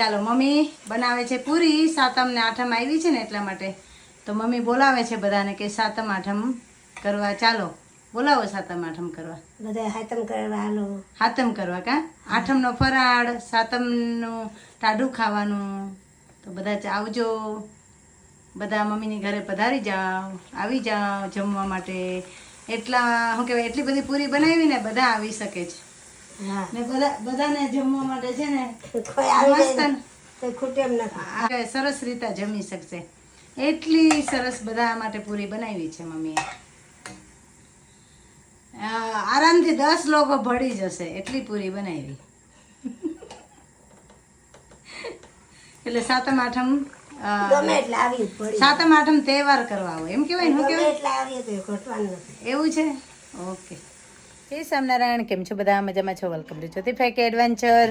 ચાલો મમ્મી બનાવે છે પૂરી. સાતમ ને આઠમ આવી છે ને એટલા માટે. તો મમ્મી બોલાવે છે બધાને કે સાતમ આઠમ કરવા ચાલો. બોલાવો સાતમ આઠમ કરવા. બધા હાતમ કરવા હાલો. હાતમ કરવા કા? આઠમનો ફરાળ સાતમનું ટાઢું ખાવાનું. તો બધા આવજો. બધા મમ્મીની ઘરે પધારી જાઓ આવી જાઓ જમવા માટે. એટલા શું કહેવાય એટલી બધી પૂરી બનાવી ને બધા આવી શકે છે. ને બધા બધાને જમવા માટે છે ને મસ્ત જાય ને તો ખૂટે એમ નથી. સરસ રીતે જમી શકશે. એટલી સરસ બધા માટે પૂરી બનાવી છે મમ્મીએ. આરામથી દસ લોકો ભળી જશે એટલી પૂરી બનાવી. એટલે સાતમ આઠમ સાતમ આઠમ તહેવાર કરવા આવો એમ કેવાય એવું છે? ઓકે. હે સ્વામિનારાયણ, કેમ છો બધા? મજામાં છો? વેલકમ ટુ જ્યોતિ ફેક એડવેન્ચર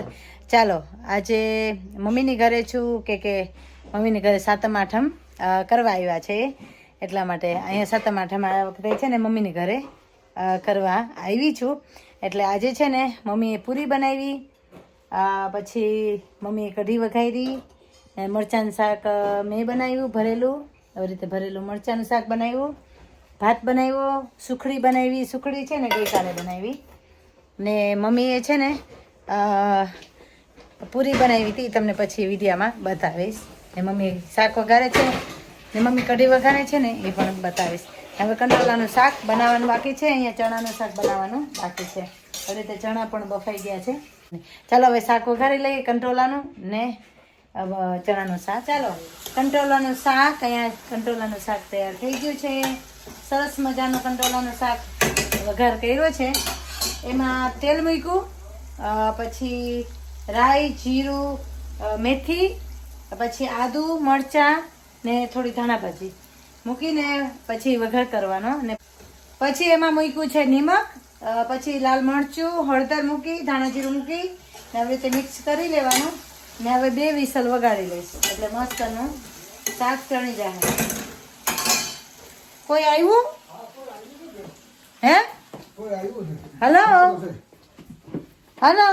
ચાલો, આજે મમ્મીની ઘરે છું કે કે મમ્મીની ઘરે સાતમ આઠમ કરવા આવ્યા છે. એટલા માટે અહીંયા સાતમ આઠમ આ વખતે છે ને મમ્મીની ઘરે કરવા આવી છું. એટલે આજે છે ને મમ્મીએ પૂરી બનાવી પછી મમ્મીએ કઢી વઘારી મરચાંનું શાક મેં બનાવ્યું ભરેલું. આવી રીતે ભરેલું મરચાંનું શાક બનાવ્યું. ભાત બનાવ્યો, સુખડી બનાવી, સુખડી છે ને ગઈકાલે બનાવી. ને મમ્મીએ છે ને પૂરી બનાવી હતી તમને પછી વિડીયામાં બતાવીશ. ને મમ્મી શાક વઘારે છે, ને મમ્મી કઢી વઘારે છે ને, એ પણ બતાવીશ. હવે કંડોલાનું શાક બનાવવાનું બાકી છે, અહીંયા ચણાનું શાક બનાવવાનું બાકી છે. હવે રીતે ચણા પણ બફાઈ ગયા છે. ચાલો હવે શાક વઘારી લઈએ કંટોલાનું ને ચણાનું શાક. ચાલો કંટોલાનું શાક, અહીંયા કંટોલાનું શાક તૈયાર થઈ ગયું છે. સરસ મજાનો કંટોલાનું શાક વઘાર કર્યો છે. એમાં તેલ મૂક્યું પછી રાઈ, જીરું મેથી, પછી આદુ, મરચાં ને થોડી ધાણા ભાજી મૂકીને પછી વઘાર કરવાનો ને પછી એમાં મૂક્યું છે નિમક પછી લાલ મરચું, હળદર મૂકી, ધાણા જીરું મૂકી ને આવી રીતે મિક્સ કરી લેવાનું ને હવે બે વિસલ વગાડી લઈશ. એટલે મસ્તનું શાક ચણી જાય કોઈ આવ્યું? હે? હલો હલો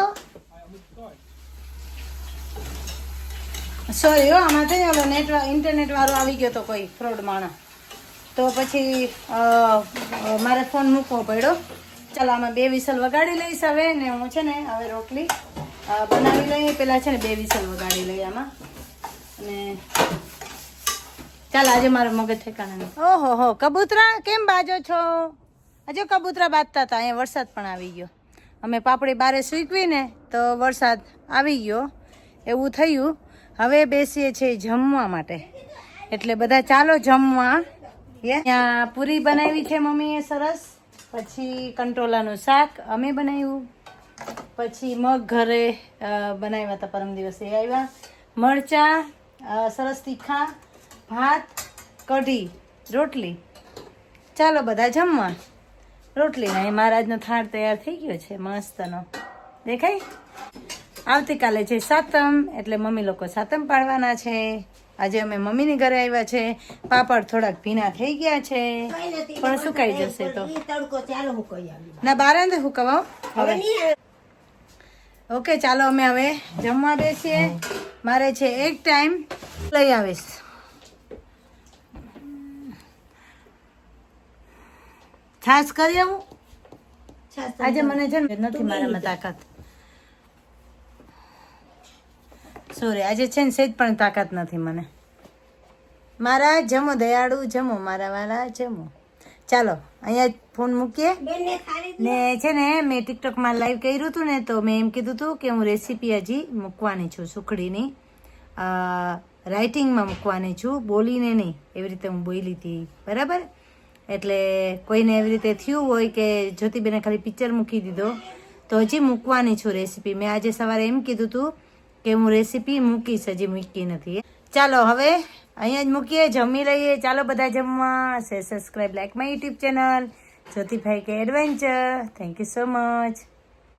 સોરી હો, આમાં થઈ ઓલો નેટ ઇન્ટરનેટ વાળો આવી ગયો તો કોઈ ફ્રોડ માણસ. તો પછી મારે ફોન મૂકવો પડ્યો. ચાલો, આમાં બે વિસલ વગાડી લઈશ હવે ને હું છે ને હવે રોટલી બનાવી લઈએ. પેલા છે ને બે વિસલ વગાડી લઈએ આમાં. અને ચાલ, આજે મારો મગજ ઠેકાણા ઓહો, હો, કબૂતરા કેમ બાજો છો? હજુ કબૂતરા બાજતા હતા, અહીંયા વરસાદ પણ આવી ગયો. અમે પાપડી બારે સૂકવીને તો વરસાદ આવી ગયો, એવું થયું. હવે બેસીએ છીએ જમવા માટે. એટલે બધા ચાલો જમવા. ત્યાં પૂરી બનાવી છે મમ્મીએ સરસ. પછી કંટોલાનું શાક અમે બનાવ્યું. પછી મગ ઘરે બનાવ્યા હતા પરમ દિવસે. આવ્યા. મરચાં સરસ તીખા. ભાત કઢી રોટલી. ચાલો બધા જમવા. રોટલી નહીં મહારાજનો થાળ તૈયાર થઈ ગયો છે મસ્તનો. દેખાય? આવતીકાલે છે સાતમ એટલે મમ્મી લોકો સાતમ પાડવાના છે. આજે અમે મમ્મીની ઘરે આવ્યા છે. પાપડ થોડાક ભીના થઈ ગયા છે. પણ સુકાઈ જશે તો. ના બાર અંદર હુકવાઓ હવે. ઓકે ચાલો અમે હવે જમવા બેસીએ. મારે છે એક ટાઈમ લઈ આવીશ. છાશ કરી આવું? આજે મને છે ને નથી મારામાં તાકાત. સોરી આજે છે ને સેજ પણ તાકાત નથી મને. મારા જમો દયાળુ જમો મારા વાલા જમો. ચાલો અહીંયા ફોન મૂકીએ. ને છે ને મેં ટિકટોકમાં લાઈવ કર્યું હતું ને તો મેં એમ કીધું હતું કે હું રેસીપી હજી મૂકવાની છું સુખડીની. રાઇટિંગમાં મૂકવાની છું બોલીને નહીં. એવી રીતે હું બોલી હતી. બરાબર? એટલે કોઈને એવી રીતે થયું હોય કે જ્યોતિબેને ખાલી પિક્ચર મૂકી દીધો, તો હજી મૂકવાની છું રેસીપી મેં આજે સવારે એમ કીધું હતું કે હું રેસીપી મૂકીશ, હજી મૂકી નથી. ચાલો હવે અહીંયા જ મૂકીએ, જમી લઈએ. ચાલો બધા જમવા. સે subscribe like my YouTube channel જ્યોતિભાઈ કે adventure thank you so much